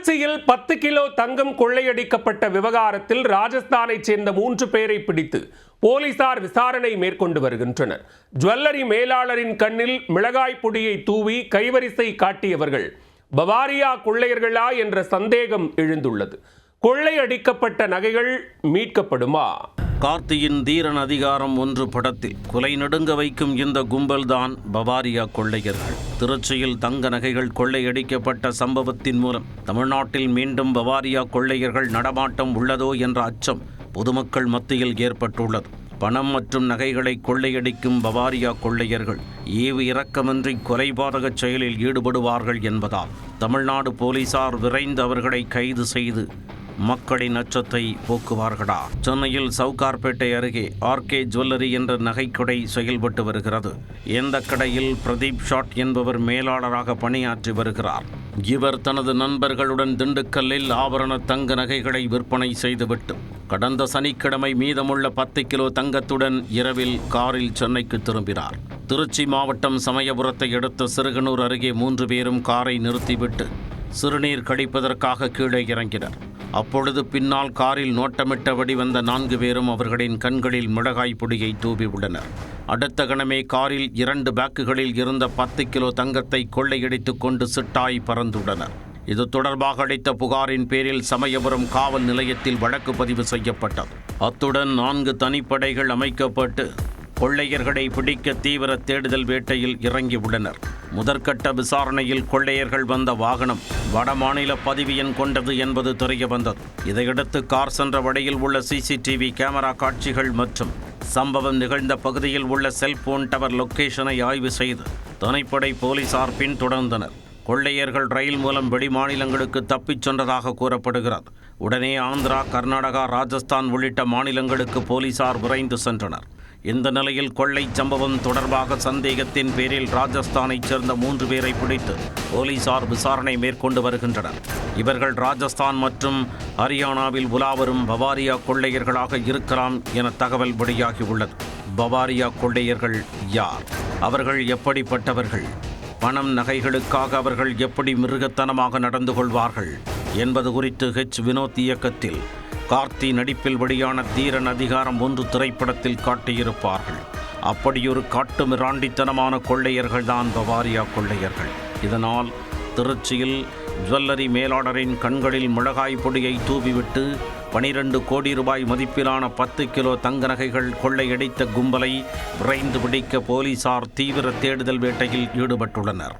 திருச்சியில் பத்து கிலோ தங்கம் கொள்ளையடிக்கப்பட்ட விவகாரத்தில் ராஜஸ்தானைச் சேர்ந்த மூன்று பேரை பிடித்து போலீசார் விசாரணை மேற்கொண்டு வருகின்றனர். ஜுவல்லரி மேலாளரின் கண்ணில் மிளகாய் பொடியை தூவி கைவரிசை காட்டியவர்கள் பவாரியா கொள்ளையர்களா என்ற சந்தேகம் எழுந்துள்ளது. கொள்ளையடிக்கப்பட்ட நகைகள் மீட்கப்படுமா? கார்த்தியின் தீரன் அதிகாரம் ஒன்று படத்தில் குலை நடுங்க வைக்கும் இந்த கும்பல்தான் பவாரியா கொள்ளையர்கள். திருச்சியில் தங்க நகைகள் கொள்ளையடிக்கப்பட்ட சம்பவத்தின் மூலம் தமிழ்நாட்டில் மீண்டும் பவாரியா கொள்ளையர்கள் நடமாட்டம் உள்ளதோ என்ற அச்சம் பொதுமக்கள் மத்தியில் ஏற்பட்டுள்ளது. பணம் மற்றும் நகைகளை கொள்ளையடிக்கும் பவாரியா கொள்ளையர்கள் ஈவு இரக்கமின்றி கொலைபாதகச் செயலில் ஈடுபடுவார்கள் என்பதால் தமிழ்நாடு போலீசார் விரைந்து அவர்களை கைது செய்து மக்களின் அச்சத்தை போக்குவார்களா? சென்னையில் சவுகார்பேட்டை அருகே ஆர்கே ஜுவல்லரி என்ற நகைக்கடை செயல்பட்டு வருகிறது. இந்த கடையில் பிரதீப் ஷாட் என்பவர் மேலாளராக பணியாற்றி வருகிறார். இவர் தனது நண்பர்களுடன் திண்டுக்கல்லில் ஆபரண தங்க நகைகளை விற்பனை செய்துவிட்டு கடந்த சனிக்கிழமை மீதமுள்ள பத்து கிலோ தங்கத்துடன் இரவில் காரில் சென்னைக்கு திரும்பினார். திருச்சி மாவட்டம் சமயபுரத்தை அடுத்த சிறுகனூர் அருகே மூன்று பேரும் காரை நிறுத்திவிட்டு சிறுநீர் கழிப்பதற்காக கீழே இறங்கினர். அப்பொழுது பின்னால் காரில் நோட்டமிட்டபடி வந்த நான்கு பேரும் அவர்களின் கண்களில் மிளகாய் பொடியை தூவி உள்ளனர். அடுத்த கணமே காரில் இரண்டு பேக்குகளில் இருந்த பத்து கிலோ தங்கத்தை கொள்ளையடித்துக் கொண்டு சிட்டாய் பறந்துள்ளனர். இது தொடர்பாக அளித்த புகாரின் பேரில் சமயபுரம் காவல் நிலையத்தில் வழக்கு பதிவு செய்யப்பட்டது. அத்துடன் நான்கு தனிப்படைகள் அமைக்கப்பட்டு கொள்ளையர்களை பிடிக்க தீவிர தேடுதல் வேட்டையில் இறங்கியுள்ளனர் முதற்கட்ட விசாரணையில் கொள்ளையர்கள் வந்த வாகனம் வடமாநில பதிவு எண் கொண்டது என்பது தெரிய வந்தது. இதையடுத்து கார் சென்ற வழியில் உள்ள சிசிடிவி கேமரா காட்சிகள் மற்றும் சம்பவம் நிகழ்ந்த பகுதியில் உள்ள செல்போன் டவர் லொக்கேஷனை ஆய்வு செய்து துணைப்படை போலீசார் பின்தொடர்ந்தனர். கொள்ளையர்கள் ரயில் மூலம் வெளிமாநிலங்களுக்கு தப்பிச் சென்றதாக கூறப்படுகிறது. உடனே ஆந்திரா கர்நாடகா ராஜஸ்தான் உள்ளிட்ட மாநிலங்களுக்கு போலீசார் விரைந்து சென்றனர். இந்த நிலையில் கொள்ளை சம்பவம் தொடர்பாக சந்தேகத்தின் பேரில் ராஜஸ்தானைச் சேர்ந்த மூன்று பேரை பிடித்து போலீசார் விசாரணை மேற்கொண்டு வருகின்றனர். இவர்கள் ராஜஸ்தான் மற்றும் ஹரியானாவில் உலாவரும் பவாரியா கொள்ளையர்களாக இருக்கலாம் என தகவல் வெளியாகியுள்ளது. பவாரியா கொள்ளையர்கள் யார்? அவர்கள் எப்படிப்பட்டவர்கள்? பணம் நகைகளுக்காக அவர்கள் எப்படி மிருகத்தனமாக நடந்து கொள்வார்கள்? என்பது குறித்து ஹெச் வினோத் இயக்கத்தில் கார்த்தி நடிப்பில் வெளியான தீரன் அதிகாரம் ஒன்று திரைப்படத்தில் காட்டியிருப்பார்கள். அப்படியொரு காட்டு மிராண்டித்தனமான கொள்ளையர்கள்தான் பவாரியா கொள்ளையர்கள். இதனால் திருச்சியில் ஜுவல்லரி மேலாளரின் கண்களில் மிளகாய் பொடியை தூவிவிட்டு பனிரெண்டு கோடி ரூபாய் மதிப்பிலான பத்து கிலோ தங்க நகைகள் கொள்ளையடித்த கும்பலை விரைந்து பிடிக்க போலீசார் தீவிர தேடுதல் வேட்டையில் ஈடுபட்டுள்ளனர்.